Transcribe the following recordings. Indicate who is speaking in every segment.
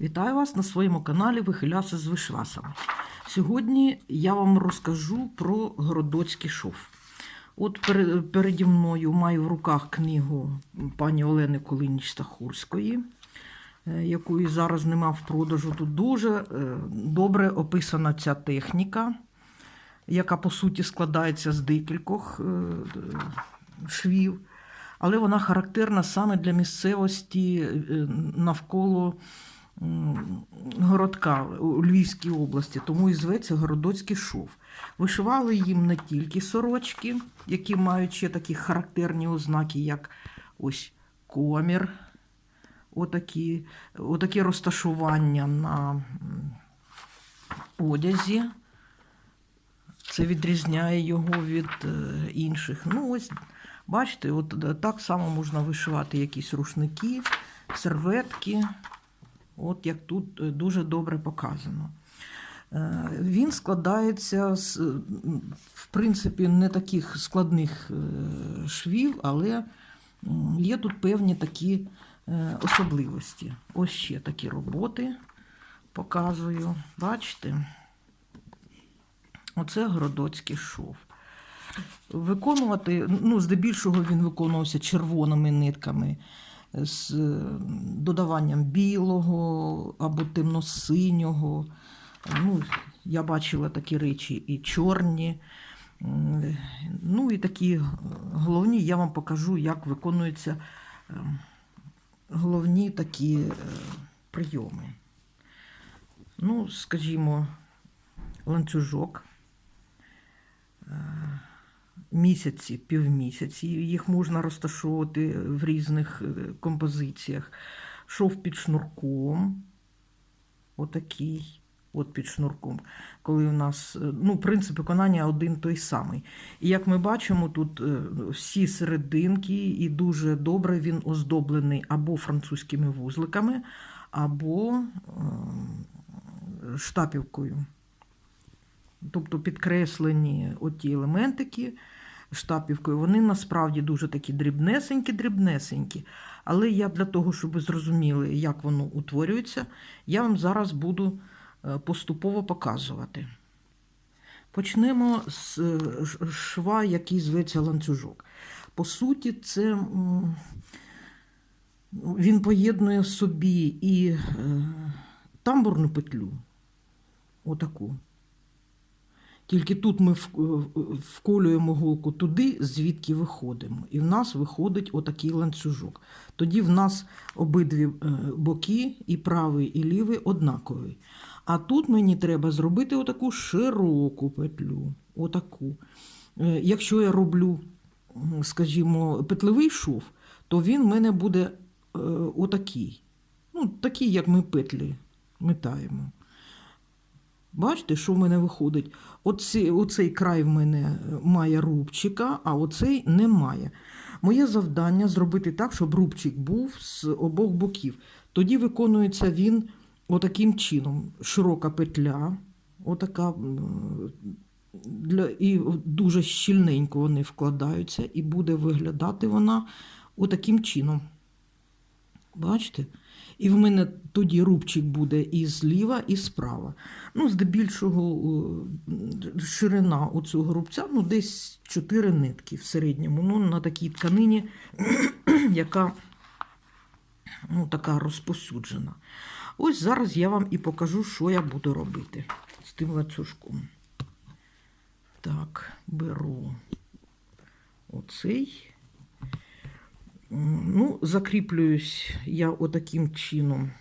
Speaker 1: Вітаю вас на своєму каналі Вихиляси з вишвасами. Сьогодні я вам розкажу про Городоцький шов. От переді мною маю в руках книгу пані Олени Колиніч Стахурської, е, якої зараз нема в продажу. Тут дуже е, добре описана ця техніка, яка по суті складається з декількох е, швів. Але вона характерна саме для місцевості навколо городка у Львівській області, тому і зветься Городоцький шов. Вишивали їм не тільки сорочки, які мають ще такі характерні ознаки, як ось комір, отакі, отакі розташування на одязі. Це відрізняє його від е, інших. Ну, ось, бачите, от е, так само можна вишивати якісь рушники, серветки. От як тут е, дуже добре показано. Е, Він складається з, в принципі, не таких складних е, швів, але є тут певні такі е, особливості. Ось ще такі роботи показую. Бачите? Оце Городоцький шов. Виконувати, ну, здебільшого він виконувався червоними нитками з е, додаванням білого або темно-синього. Ну, я бачила такі речі і чорні. Ну і такі е, головні я вам покажу, як виконуються е, головні такі е, прийоми. Ну, скажімо, ланцюжок місяці, півмісяці. Їх можна розташовувати в різних е, композиціях. Шов під шнурком, отакий, от під шнурком. Коли у нас е, ну, принцип виконання один той самий. І як ми бачимо, тут е, всі серединки, і дуже добре він оздоблений або французькими вузликами, або штапівкою. Тобто підкреслені оті елементики штапівкою, вони насправді дуже такі дрібнесенькі-дрібнесенькі. Але я для того, щоб ви зрозуміли, як воно утворюється, я вам зараз буду е, поступово показувати. Почнемо з е, шва, який зветься ланцюжок. По суті, це він поєднує собі і е, тамбурну петлю, отаку. Тільки тут ми вколюємо голку туди, звідки виходимо. І в нас виходить отакий ланцюжок. Тоді в нас обидві е, боки, і правий, і лівий, однакові. А тут мені треба зробити отаку широку петлю. Отаку. Е, Якщо я роблю, скажімо, петлевий шов, то він в мене буде е, отакий. Ну, такий, як ми петлі метаємо. Бачите, що в мене виходить? Оці, оцей край в мене е, має рубчика, а оцей не має. Моє завдання зробити так, щоб рубчик був з обох боків. Тоді виконується він отаким чином. Широка петля, отака, для, і дуже щільненько вони вкладаються, і буде виглядати вона отаким чином. Бачите? І в мене тоді рубчик буде і зліва, і справа. Ну, здебільшого е, ширина цього рубця ну, десь 4 нитки в середньому. Ну, на такій тканині, яка ну, така розпосюджена. Ось зараз я вам і покажу, що я буду робити з тим ланцюжком. Так, беру оцей. Ну, закріплююсь я отаким чином.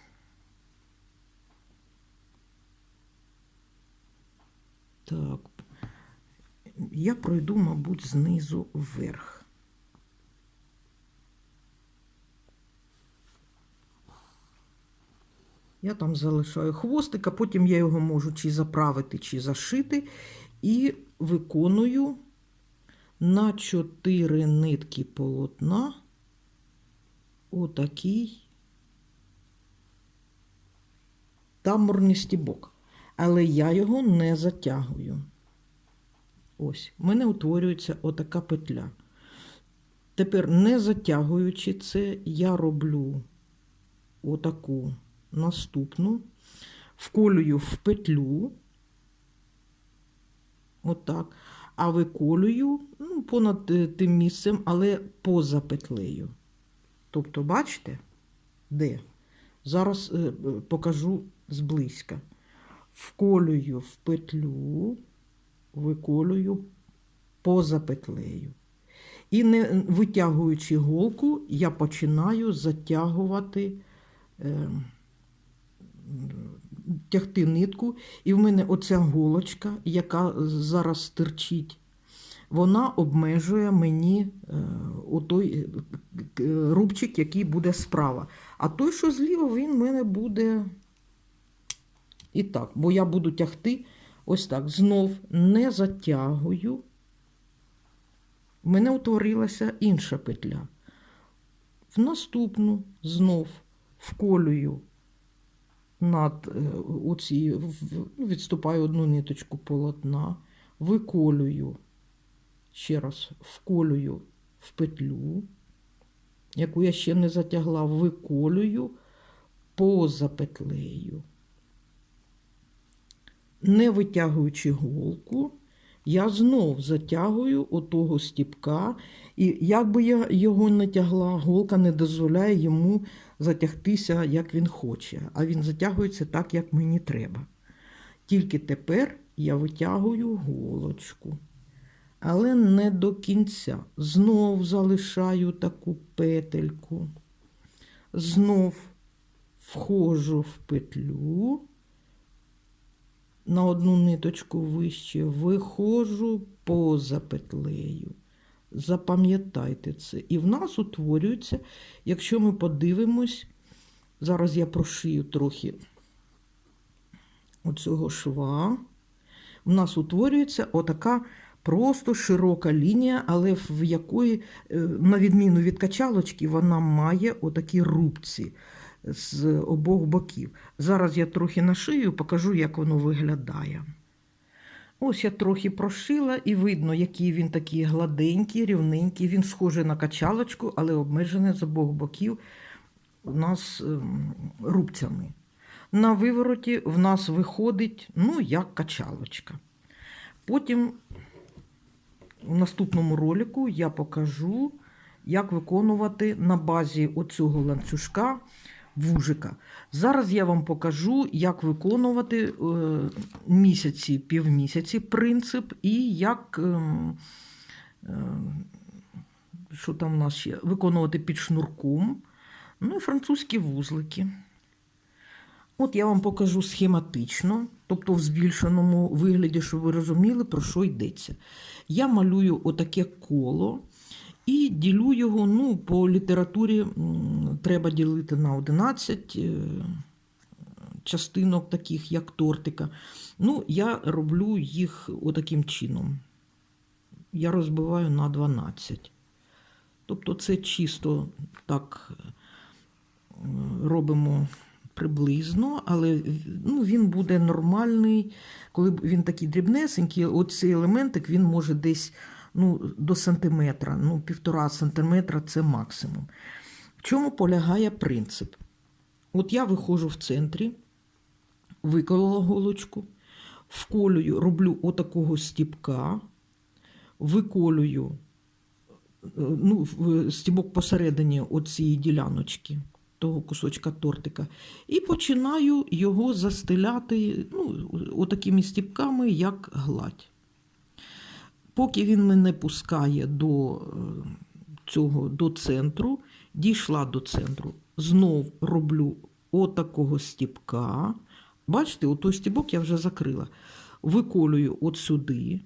Speaker 1: Так. Я пройду, мабуть, знизу вверх. Я там залишаю хвостик, а потім я його можу чи заправити, чи зашити. І виконую на 4 нитки полотна отакий тамбурний стібок. Але я його не затягую. Ось, в мене утворюється отака петля. Тепер, не затягуючи це, я роблю отаку наступну, вколюю в петлю. Отак. А виколюю ну, понад е, тим місцем, але поза петлею. Тобто, бачите, де? Зараз е, покажу зблизька. Вколюю в петлю, виколюю поза петлею. І не витягуючи голку, я починаю затягувати, е, тягти нитку. І в мене оця голочка, яка зараз стирчить, вона обмежує мені е, отой е, рубчик, який буде справа. А той, що зліва, він в мене буде і так, бо я буду тягти ось так. Знов не затягую. В мене утворилася інша петля. В наступну знов вколюю над е, оці, ну, відступаю одну ниточку полотна, виколюю, ще раз вколюю в петлю, яку я ще не затягла, виколюю поза петлею. Не витягуючи голку, я знов затягую отого стіпка, і як би я його не тягла, голка не дозволяє йому затягтися, як він хоче, а він затягується так, як мені треба. Тільки тепер я витягую голочку, але не до кінця. Знов залишаю таку петельку, знов входжу в петлю на одну ниточку вище, виходжу поза петлею. Запам'ятайте це. І в нас утворюється, якщо ми подивимось, зараз я прошию трохи оцього шва, в нас утворюється отака просто широка лінія, але в якої, е, на відміну від качалочки, вона має отакі рубці з обох боків. Зараз я трохи нашию, покажу, як воно виглядає. Ось я трохи прошила, і видно, який він такий гладенький, рівненький. Він схожий на качалочку, але обмежений з обох боків у нас ем, рубцями. На вивороті в нас виходить, ну, як качалочка. Потім в наступному ролику я покажу, як виконувати на базі оцього ланцюжка вужика. Зараз я вам покажу, як виконувати е, місяці, півмісяці принцип і як. ем, е, що там у нас ще? Виконувати під шнурком. Ну і французькі вузлики. От я вам покажу схематично, тобто в збільшеному вигляді, щоб ви розуміли, про що йдеться. Я малюю отаке коло і ділю його. Ну, по літературі треба ділити на 11 е, частинок, таких як тортика. Ну, я роблю їх отаким чином. Я розбиваю на 12. Тобто, це чисто так е, робимо приблизно, але ну, він буде нормальний, коли він такий дрібнесенький, оцей елементик він може десь ну, до сантиметра, ну, півтора сантиметра це максимум. В чому полягає принцип? От я виходжу в центрі, виколола голочку, вколюю, роблю отакого стіпка, виколюю е, ну, стібок посередині оцієї діляночки, того кусочка тортика, і починаю його застеляти ну, отакими стіпками, як гладь. Поки він мене пускає до е, цього до центру, дійшла до центру, знов роблю отакого стіпка. Бачите, отой стібок я вже закрила. Виколюю от сюди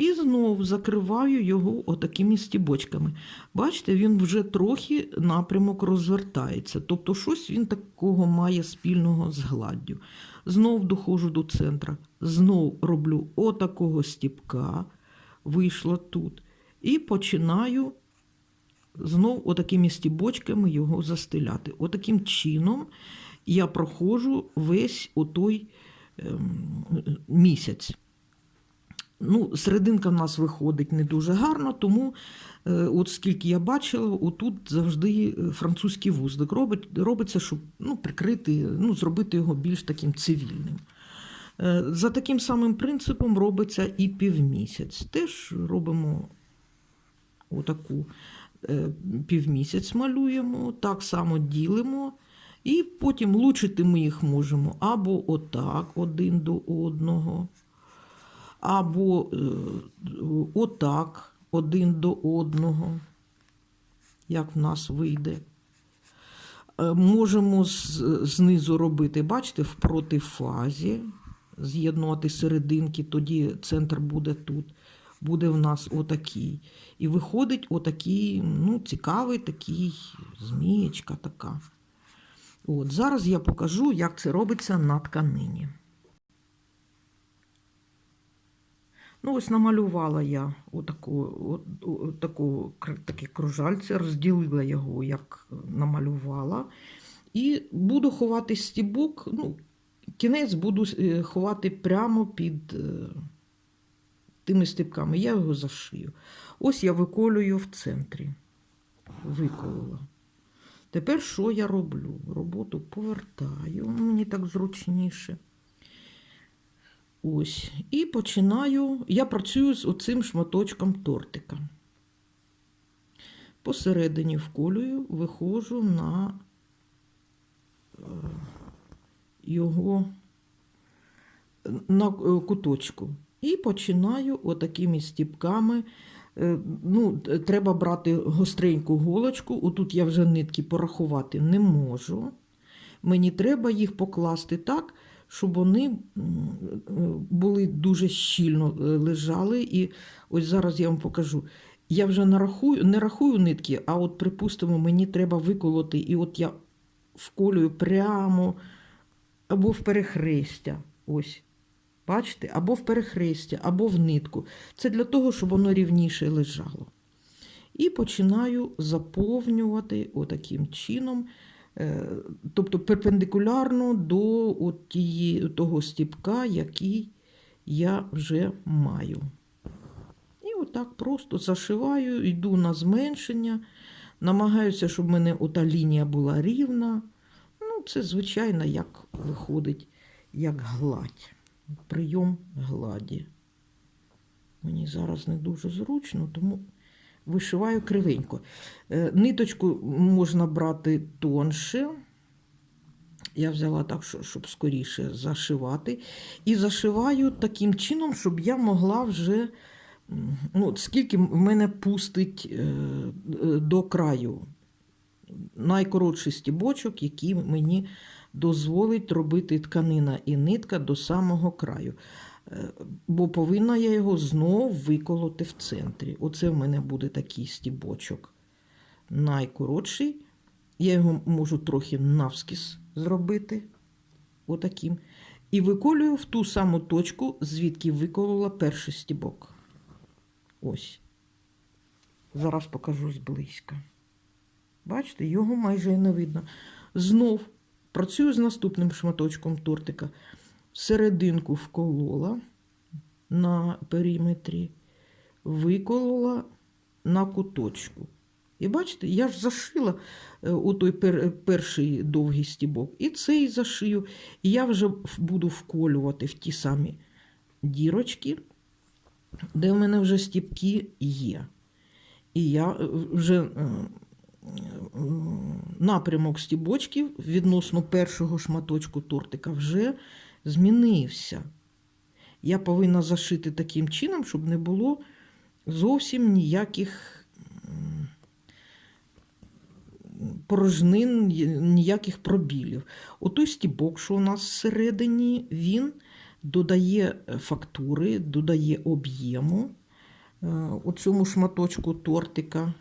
Speaker 1: і знов закриваю його отакими стібочками. Бачите, він вже трохи напрямок розвертається. Тобто, щось він такого має спільного з гладдю. Знов доходжу до центра, знов роблю отакого стібка, вийшла тут, і починаю знов отакими стібочками його застеляти. Отаким чином я проходжу весь отой ем, місяць. Ну, серединка в нас виходить не дуже гарно, тому, е, от скільки я бачила, отут завжди е, французький вузлик робить, робиться, щоб ну, прикрити, ну, зробити його більш таким цивільним. Е, За таким самим принципом робиться і півмісяць. Теж робимо отаку півмісяць малюємо, так само ділимо, і потім лучити ми їх можемо або отак, один до одного, або е, отак, один до одного, як в нас вийде. Е, Можемо знизу робити, бачите, в протифазі, з'єднувати серединки, тоді центр буде тут. Буде в нас отакий. І виходить отакий, ну, цікавий такий змієчка така. От, зараз я покажу, як це робиться на тканині. Ну, ось намалювала я отаку, от, от, таку, кр- таке розділила його, як намалювала. І буду ховати стібок, ну, кінець буду е, ховати прямо під е, тими стібками. Я його зашию. Ось я виколюю в центрі. Виколола. Тепер що я роблю? Роботу повертаю, мені так зручніше. Ось. І починаю. Я працюю з оцим шматочком тортика. Посередині вколюю, виходжу на е, його на е, куточку. І починаю отакими стіпками. Е, Ну, треба брати гостреньку голочку. Отут я вже нитки порахувати не можу. Мені треба їх покласти так, щоб вони були дуже щільно е, лежали. І ось зараз я вам покажу. Я вже нарахую, не рахую нитки, а от, припустимо, мені треба виколоти, і от я вколюю прямо або в перехрестя. Ось. Бачите? Або в перехрестя, або в нитку. Це для того, щоб воно рівніше лежало. І починаю заповнювати отаким чином, тобто перпендикулярно до от тієї, того стіпка, який я вже маю. І отак просто зашиваю, йду на зменшення, намагаюся, щоб в мене ота лінія була рівна. Ну, це, звичайно, як виходить, як гладь. Прийом гладі. Мені зараз не дуже зручно, тому вишиваю кривенько. Е, Ниточку можна брати тонше. Я взяла так, щоб скоріше зашивати. І зашиваю таким чином, щоб я могла вже. Ну, скільки в мене пустить е, е, до краю. Найкоротший стібочок, який мені дозволить робити тканина і нитка до самого краю. Бо повинна я його знов виколоти в центрі. Оце в мене буде такий стібочок. Найкоротший. Я його можу трохи навскіз зробити. Отаким. І виколюю в ту саму точку, звідки виколола перший стібок. Ось. Зараз покажу зблизька. Бачите, його майже і не видно. Знов працюю з наступним шматочком тортика. Серединку вколола на периметрі, виколола на куточку. І бачите, я ж зашила е, у той пер, перший довгий стібок, і цей зашию. І я вже буду вколювати в ті самі дірочки, де в мене вже стібки є. І я е, вже е, напрямок стібочків відносно першого шматочку тортика вже змінився. Я повинна зашити таким чином, щоб не було зовсім ніяких порожнин, ніяких пробілів. Отой стібок, що у нас всередині, він додає фактури, додає об'єму е, у цьому шматочку тортика.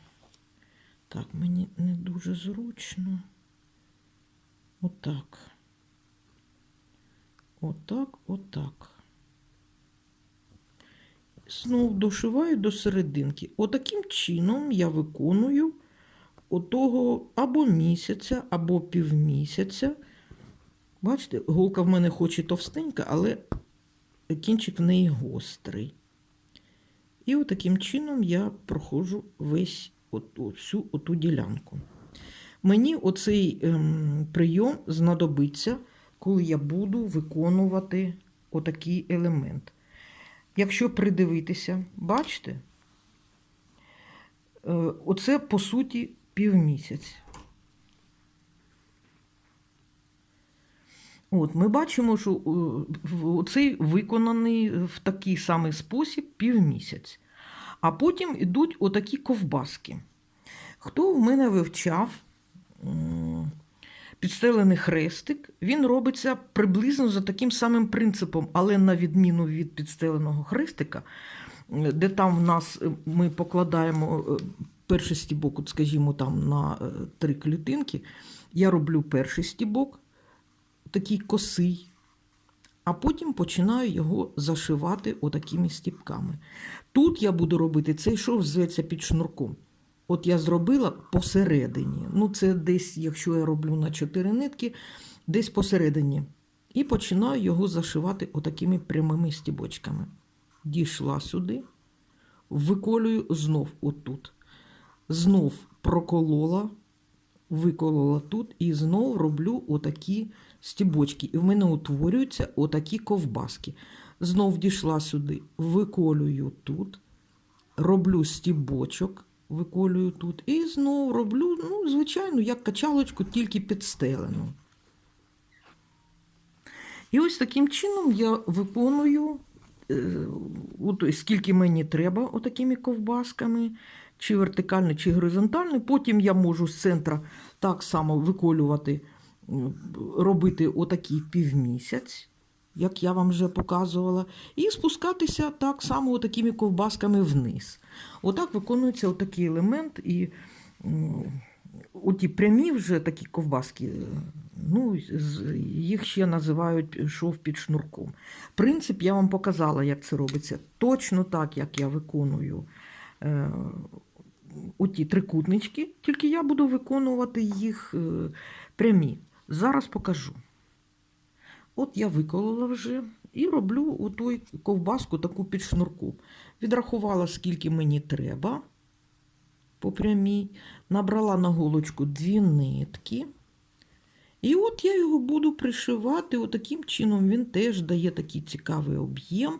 Speaker 1: Так, мені не дуже зручно. Отак. Отак, отак. Знов дошиваю до серединки. Отаким чином я виконую отого або місяця, або півмісяця. Бачите, голка в мене хоч і товстенька, але кінчик в неї гострий. І отаким чином я проходжу весь от, всю оту ділянку. Мені оцей ем, прийом знадобиться, коли я буду виконувати отакий елемент. Якщо придивитися, бачите, е, оце по суті півмісяць. От, ми бачимо, що е, цей виконаний в такий самий спосіб півмісяць. А потім йдуть отакі ковбаски. Хто в мене вивчав підстелений хрестик, він робиться приблизно за таким самим принципом, але на відміну від підстеленого хрестика, де там в нас е, ми покладаємо е, перший стібок, от скажімо, там на е, три клітинки, я роблю перший стібок, такий косий, а потім починаю його зашивати отакими стіпками. Тут я буду робити цей шов зветься під шнурком. От я зробила посередині. Ну, це десь, якщо я роблю на 4 нитки, десь посередині. І починаю його зашивати отакими прямими стібочками. Дійшла сюди, виколюю знов отут. Знов проколола, виколола тут і знов роблю отакі стібочки. І в мене утворюються отакі ковбаски. Знов дійшла сюди, виколюю тут, роблю стібочок, виколюю тут, і знов роблю, ну, звичайно, як качалочку, тільки підстелену. І ось таким чином я виконую, е, от, скільки мені треба, отакими ковбасками, чи вертикально, чи горизонтально. Потім я можу з центра так само виколювати, робити отакий півмісяць, як я вам вже показувала, і спускатися так само отакими ковбасками вниз. Отак виконується отакий елемент, і оті прямі вже такі ковбаски, е, ну, їх ще називають шов під шнурком. Принцип я вам показала, як це робиться. Точно так, як я виконую е, оті трикутнички, тільки я буду виконувати їх е, прямі. Зараз покажу. От я виколола вже і роблю отой ковбаску таку під шнурком. Відрахувала, скільки мені треба по прямій, набрала на голочку дві нитки. І от я його буду пришивати отаким чином. Він теж дає такий цікавий об'єм.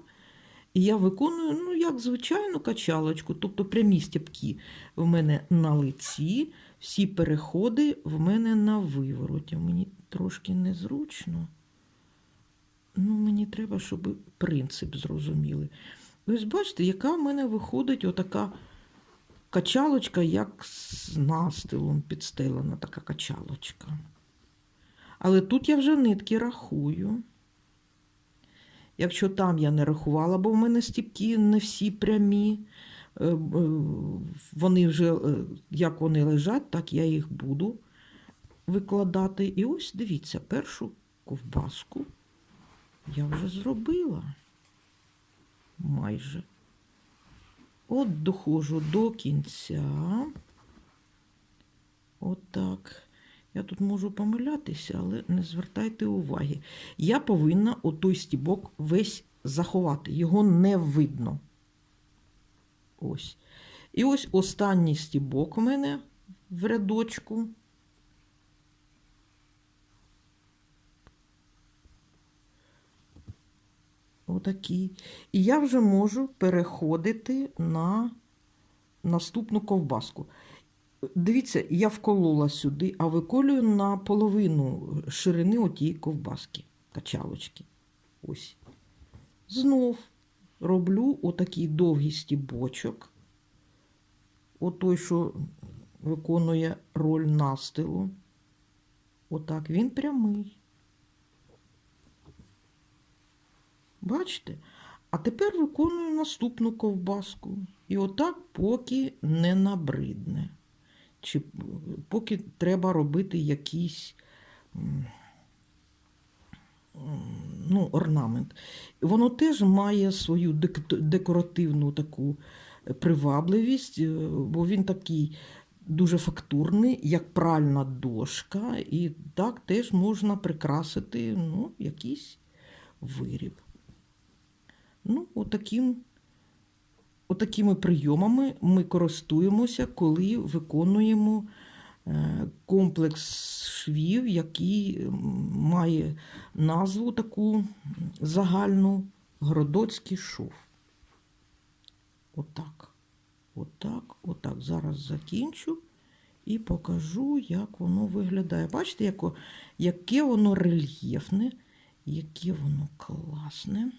Speaker 1: І я виконую, ну, як звичайну качалочку, тобто прямі стіпки в мене на лиці, всі переходи в мене на вивороті. Мені трошки незручно. Ну, мені треба, щоб принцип зрозуміли. Ось бачите, яка в мене виходить отака качалочка, як з настилом підстелена така качалочка. Але тут я вже нитки рахую. Якщо там я не рахувала, бо в мене стіпки не всі прямі, е, е, вони вже, е, як вони лежать, так я їх буду викладати. І ось дивіться, першу ковбаску я вже зробила майже. От доходжу до кінця. Отак. Я тут можу помилятися, але не звертайте уваги. Я повинна отой стібок весь заховати. Його не видно. Ось. І ось останній стібок у мене в рядочку. Отакий. І я вже можу переходити на наступну ковбаску. Дивіться, я вколола сюди, а виколюю на половину ширини отієї ковбаски, качалочки. Ось. Знов роблю отакий довгий стібочок. Отой, що виконує роль настилу. Отак, він прямий. Бачите? А тепер виконую наступну ковбаску. І отак, поки не набридне. Чи поки треба робити якийсь ну, орнамент. Воно теж має свою дек- декоративну таку привабливість, е, бо він такий дуже фактурний, як пральна дошка, і так теж можна прикрасити ну, якийсь виріб. Ну, отаким отакими прийомами ми користуємося, коли виконуємо е, комплекс швів, який має назву таку загальну Городоцький шов. Отак. Отак, отак. Зараз закінчу і покажу, як воно виглядає. Бачите, яке воно рельєфне, яке воно класне.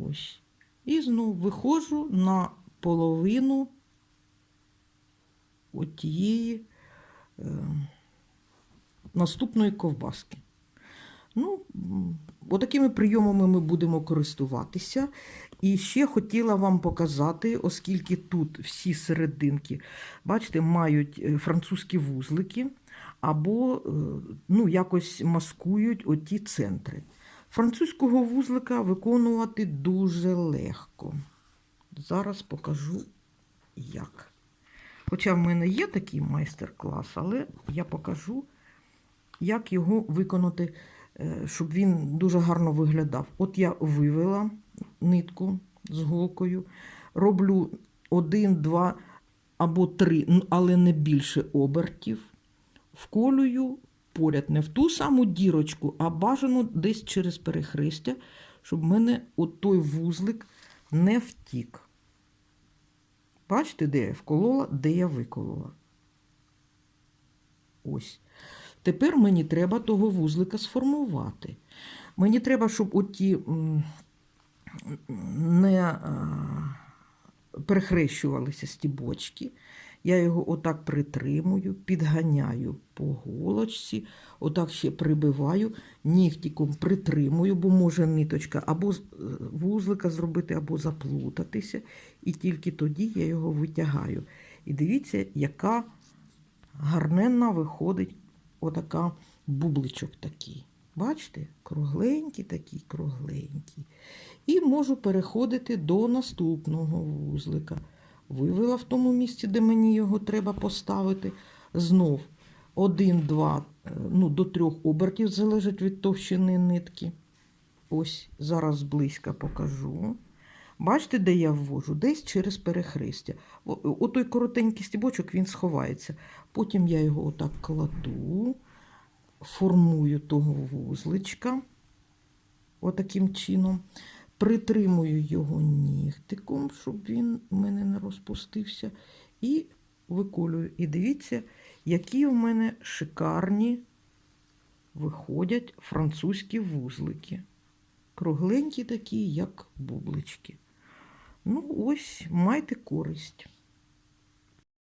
Speaker 1: Ось. І знову виходжу на половину отієї е, наступної ковбаски. Ну, отакими прийомами ми будемо користуватися. І ще хотіла вам показати, оскільки тут всі серединки, бачите, мають е, французькі вузлики або е, ну, якось маскують оті центри. Французького вузлика виконувати дуже легко. Зараз покажу, як. Хоча в мене є такий майстер-клас, але я покажу, як його виконати, е, щоб він дуже гарно виглядав. От я вивела нитку з голкою, роблю один, два або три, але не більше обертів, вколюю поряд не в ту саму дірочку, а бажано десь через перехрестя, щоб в мене той вузлик не втік. Бачите, де я вколола, де я виколола. Ось. Тепер мені треба того вузлика сформувати. Мені треба, щоб оті не перехрещувалися стібочки. Я його отак притримую, підганяю по голочці, отак ще прибиваю, нігтіком притримую, бо може ниточка або е, вузлика зробити, або заплутатися. І тільки тоді я його витягаю. І дивіться, яка гарненна виходить отака бубличок такий. Бачите? Кругленький такий, кругленький. І можу переходити до наступного вузлика. Вивела в тому місці, де мені його треба поставити. Знов один, два, е, ну, до трьох обертів залежить від товщини нитки. Ось зараз близько покажу. Бачите, де я ввожу? Десь через перехрестя. О- Отой коротенький стібочок він сховається. Потім я його отак кладу, формую того вузличка, отаким чином. Притримую його нігтиком, щоб він у мене не розпустився. І виколюю. І дивіться, які у мене шикарні виходять французькі вузлики. Кругленькі такі, як бублички. Ну, ось, майте користь.